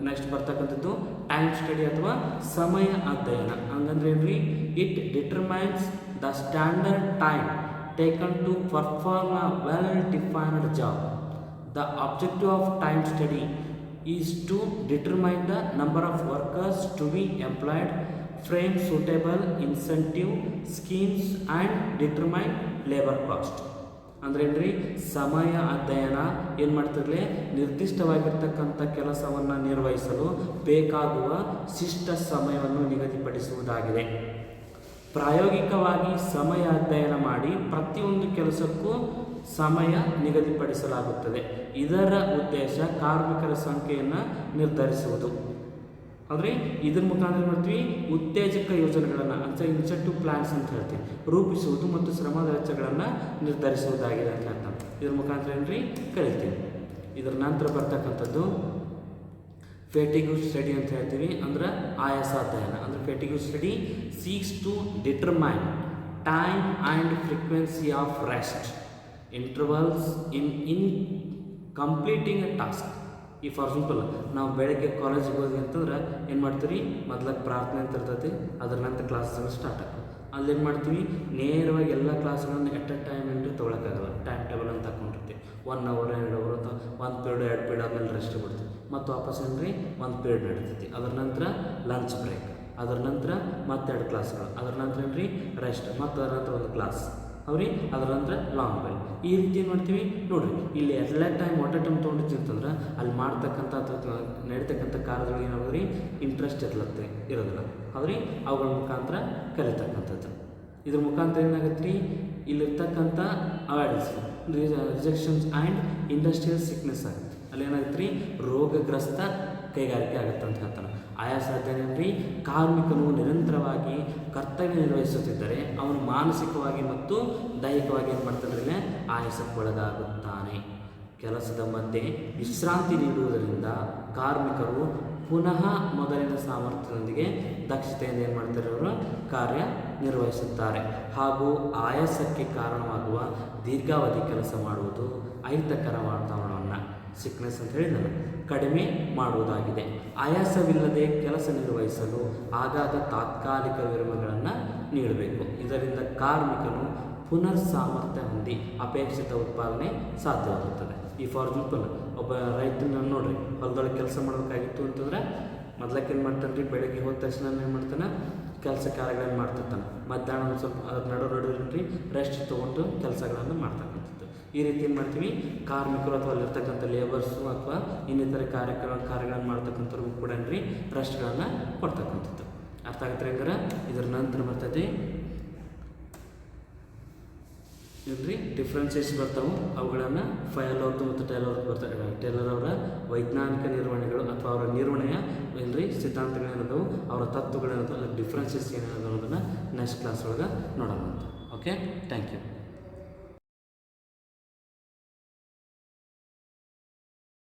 ನೆಕ್ಸ್ಟ್ ಬರ್ತಕ್ಕಂಥದ್ದು ಟೈಮ್ ಸ್ಟಡಿ ಅಥವಾ ಸಮಯ ಅಧ್ಯಯನ. ಹಂಗಂದ್ರೆ ಏನ್ರಿ? It determines the standard time taken to perform a well-defined job the objective of time study is to determine the number of workers to be employed frame suitable incentive schemes and determine labor cost. ಅಂದ್ರೆ ಏನ್ರಿ? ಸಮಯ ಅಧ್ಯಯನ ಏನು ಮಾಡ್ತಿರ್ಲಿ? ನಿರ್ದಿಷ್ಟವಾಗಿರ್ತಕ್ಕಂಥ ಕೆಲಸವನ್ನು ನಿರ್ವಹಿಸಲು ಬೇಕಾಗುವ ಶಿಷ್ಟ ಸಮಯವನ್ನು ನಿಗದಿಪಡಿಸುವುದಾಗಿದೆ. ಪ್ರಾಯೋಗಿಕವಾಗಿ ಸಮಯ ಅಧ್ಯಯನ ಮಾಡಿ ಪ್ರತಿಯೊಂದು ಕೆಲಸಕ್ಕೂ ಸಮಯ ನಿಗದಿಪಡಿಸಲಾಗುತ್ತದೆ. ಇದರ ಉದ್ದೇಶ ಕಾರ್ಮಿಕರ ಸಂಖ್ಯೆಯನ್ನು ನಿರ್ಧರಿಸುವುದು. ಆದರೆ ಇದ್ರ ಮುಖಾಂತರ ಮಾಡ್ತೀವಿ ಉತ್ತೇಜಕ ಯೋಜನೆಗಳನ್ನು ಅಂದರೆ ಇನ್ಸೆಂಟಿವ್ ಪ್ಲಾನ್ಸ್ ಅಂತ ಹೇಳ್ತೀವಿ. ರೂಪಿಸುವುದು ಮತ್ತು ಶ್ರಮದ ವೆಚ್ಚಗಳನ್ನು ನಿರ್ಧರಿಸುವುದಾಗಿದೆ ಅಂತ ಹೇಳ್ತಾರೆ ಇದ್ರ ಮುಖಾಂತರ ಏನ್ರಿ? ಕಲಿತೀವಿ. ಇದರ ನಂತರ ಬರ್ತಕ್ಕಂಥದ್ದು ಫೇಟಿಗ್ಯೂ ಸ್ಟಡಿ ಅಂತ ಹೇಳ್ತೀವಿ. ಅಂದ್ರೆ ಆಯಾಸ ಅಧ್ಯಯನ ಅಂದರೆ fatigue study seeks to determine time and frequency of rest intervals in in completing a task ಈ ಫಾರ್ ಎಕ್ಸಾಂಪಲ್ ನಾವು ಬೆಳಗ್ಗೆ ಕಾಲೇಜಿಗೆ ಹೋದ್ವಿ ಅಂತಂದ್ರೆ ಏನು ಮಾಡ್ತೀವಿ ಮೊದ್ಲಾಗ ಪ್ರಾರ್ಥನೆ ಅಂತ ಇರ್ತೈತಿ. ಅದ್ರ ನಂತರ ಕ್ಲಾಸ್ಗಳು ಸ್ಟಾರ್ಟ್ ಆಗ್ತದೆ. ಅಲ್ಲಿ ಏನು ಮಾಡ್ತೀವಿ? ನೇರವಾಗಿ ಎಲ್ಲ ಕ್ಲಾಸ್ಗಳನ್ನು ಎಟ್ ಅ ಟೈಮ್ ಅಂದರೆ ತೊಗೊಳಕ್ಕಾಗಲ್ಲ. ಟೈಮ್ ಟೇಬಲ್ ಅಂತ ಹಾಕೊಂಡಿರ್ತೀವಿ. ಒನ್ ಅವರ್ ಎರಡು ಅವರ್ ಅಥವಾ ಒಂದು ಪೀರಿಯಡ್ ಎರಡು ಪೀರಿಯಡ್ ಆದಮೇಲೆ ರೆಸ್ಟ್ ಬಿಡ್ತೀವಿ ಮತ್ತು ವಾಪಸ್ ಏನ್ರಿ? ಒಂದು ಪೀರಿಯಡ್ ನಡೀತೈತಿ. ಅದರ ನಂತರ ಲಂಚ್ ಬ್ರೇಕ್ ಅದರ ನಂತರ ಮತ್ತೆರಡು ಕ್ಲಾಸ್ಗಳು ಅದರ ನಂತರ ಏನ್ರಿ? ರೆಸ್ಟ್ ಮತ್ತು ಅದರ ನಂತರ ಒಂದು ಕ್ಲಾಸ್ ಅವ್ರಿ ಅದರ ನಂತರ ಲಾಂಗ್ ಬೆಲ್ ಈ ರೀತಿ ಏನು ಮಾಡ್ತೀವಿ? ನೋಡ್ರಿ, ಇಲ್ಲಿ ಎಲ್ಲ ಟೈಮ್ ಒಟ್ಟೆ ಟೈಮ್ ತೊಗೊಂಡಿರ್ತೀವಿ ಅಲ್ಲಿ ಮಾಡ್ತಕ್ಕಂಥ ಅಥವಾ ನಡೀತಕ್ಕಂಥ ಕಾರ್ಯಗಳಿಗೆ ರೀ ಇಂಟ್ರೆಸ್ಟ್ ಇರ್ಲತ್ತೆ ಇರೋದಿಲ್ಲ. ಅವ್ರಿ ಅವುಗಳ ಮುಖಾಂತರ ಕಲಿತಕ್ಕಂಥದ್ದು. ಇದ್ರ ಮುಖಾಂತರ ಏನಾಗುತ್ತೆ ರೀ ಇಲ್ಲಿರ್ತಕ್ಕಂಥ awards rejections and industrial sickness ಆಗುತ್ತೆ. ಅಲ್ಲಿ ಏನಾಗುತ್ತೆ ರೀ ರೋಗಗ್ರಸ್ತ ಕೈಗಾರಿಕೆ ಆಗುತ್ತೆ ಅಂತ ಹೇಳ್ತಾನೆ. ಆಯಾಸ ಅಧ್ಯಯನರಿ ಕಾರ್ಮಿಕನು ನಿರಂತರವಾಗಿ ಕರ್ತವ್ಯ ನಿರ್ವಹಿಸುತ್ತಿದ್ದರೆ ಅವನು ಮಾನಸಿಕವಾಗಿ ಮತ್ತು ದೈಹಿಕವಾಗಿ ಏನು ಮಾಡ್ತಾನೆ ಆಯಾಸಕ್ಕೊಳಗಾಗುತ್ತಾನೆ. ಕೆಲಸದ ಮಧ್ಯೆ ವಿಶ್ರಾಂತಿ ನೀಡುವುದರಿಂದ ಕಾರ್ಮಿಕರು ಪುನಃ ಮೊದಲಿನ ಸಾಮರ್ಥ್ಯದೊಂದಿಗೆ ದಕ್ಷತೆಯಿಂದ ಏನು ಮಾಡ್ತಾರೆ ಅವರು? ಕಾರ್ಯ ನಿರ್ವಹಿಸುತ್ತಾರೆ. ಹಾಗೂ ಆಯಾಸಕ್ಕೆ ಕಾರಣವಾಗುವ ದೀರ್ಘಾವಧಿ ಕೆಲಸ ಮಾಡುವುದು ಅಹಿತಕರ ವಾತಾವರಣವನ್ನು ಸಿಕ್ನೆಸ್ ಅಂತ ಹೇಳಿದ ಕಡಿಮೆ ಮಾಡುವುದಾಗಿದೆ. ಆಯಾಸವಿಲ್ಲದೆ ಕೆಲಸ ನಿರ್ವಹಿಸಲು ಆಗಾಗ ತಾತ್ಕಾಲಿಕ ವಿರಮಗಳನ್ನು ನೀಡಬೇಕು. ಇದರಿಂದ ಕಾರ್ಮಿಕನು ಪುನರ್ ಸಾಮರ್ಥ್ಯ ಹೊಂದಿ ಅಪೇಕ್ಷಿತ ಉತ್ಪಾದನೆ ಸಾಧ್ಯವಾಗುತ್ತದೆ. ಈ ಫಾರ್ ಎಕ್ಸಾಂಪಲ್ ಒಬ್ಬ ರೈತನ ನೋಡ್ರಿ, ಹೊಲದೊಳಗೆ ಕೆಲಸ ಮಾಡಬೇಕಾಗಿತ್ತು ಅಂತಂದ್ರೆ ಮೊದ್ಲಕ್ಕೆ ಏನು ಮಾಡ್ತಾನೆ ರೀ ಬೆಳಗ್ಗೆ ಹೋದ ತಕ್ಷಣ ಏನು ಮಾಡ್ತಾನೆ, ಕೆಲಸ ಕಾರ್ಯಗಳನ್ನು ಮಾಡ್ತಿರ್ತಾನೆ. ಮಧ್ಯಾಹ್ನ ಸ್ವಲ್ಪ ಅದ್ರ ನಡು ರೀ ರೆಸ್ಟ್ ತೊಗೊಂಡು ಕೆಲಸಗಳನ್ನು ಮಾಡ್ತಕ್ಕಂಥದ್ದು ಈ ರೀತಿ ಏನು ಮಾಡ್ತೀವಿ? ಕಾರ್ಮಿಕರು ಅಥವಾ ಅಲ್ಲಿರ್ತಕ್ಕಂಥ ಲೇಬರ್ಸು ಅಥವಾ ಇನ್ನಿತರ ಕಾರ್ಯಕ್ರಮ ಕಾರ್ಯಗಳನ್ನು ಮಾಡ್ತಕ್ಕಂಥವ್ರಿಗೂ ಕೂಡ ರೀ ರೆಸ್ಟ್ಗಳನ್ನು ಕೊಡ್ತಕ್ಕಂಥದ್ದು. ಅರ್ಥ ಆಗತ್ತೆ ಹಂಗಾರೆ? ಇದರ ನಂತರ ಬರ್ತೈತಿ ಇಲ್ರಿ ಡಿಫ್ರೆನ್ಸಸ್ ಬರ್ತಾವೆ. ಅವುಗಳನ್ನು ಫೈಲ್ ಅವ್ರದ್ದು ಮತ್ತು ಟೈಲರ್ ಬರ್ತಾರೆ ಟೈಲರ್ ಅವರ ವೈಜ್ಞಾನಿಕ ನಿರ್ವಹಣೆಗಳು ಅಥವಾ ಅವರ ನಿರ್ವಹಣೆಯ ಏನ್ರಿ ಸಿದ್ಧಾಂತಗಳೇನದವು? ಅವರ ತತ್ವಗಳೇನದವು? ಅದರ ಡಿಫ್ರೆನ್ಸಸ್ ಏನೇನದು ಅನ್ನೋದನ್ನು ನೆಕ್ಸ್ಟ್ ಕ್ಲಾಸ್ ಒಳಗೆ ನೋಡೋಣ ಓಕೆ ಥ್ಯಾಂಕ್ ಯು